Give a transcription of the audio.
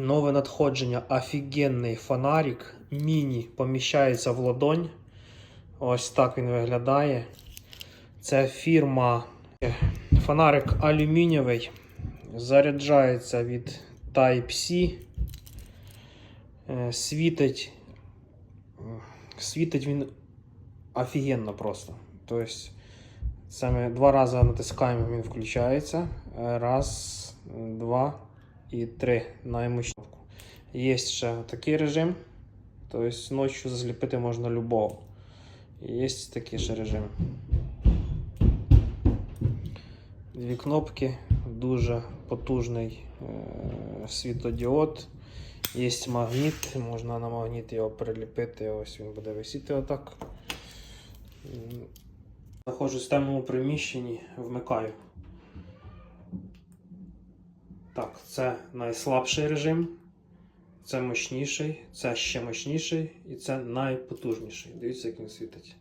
Нове надходження, офігенний фонарик. Міні поміщається в ладонь. Ось так він виглядає. Це фірма фонарик алюмінієвий. Заряджається від Type-C. Е, Світить. Світить він офігенно просто. Тобто, це два рази натискаємо, він включається. Раз, два і три на емочку. Є ще такий режим. Тобто ночі зазліпити можна любого. Є такий ще режим. Дві кнопки, дуже потужний е, світодіод. Є магніт, можна на магніт його приліпити, ось він буде висіти отак. Знаходжусь в темному приміщенні, вмикаю. Так, це найслабший режим, це мощніший, це ще мощніший і це найпотужніший. Дивіться, як він світить.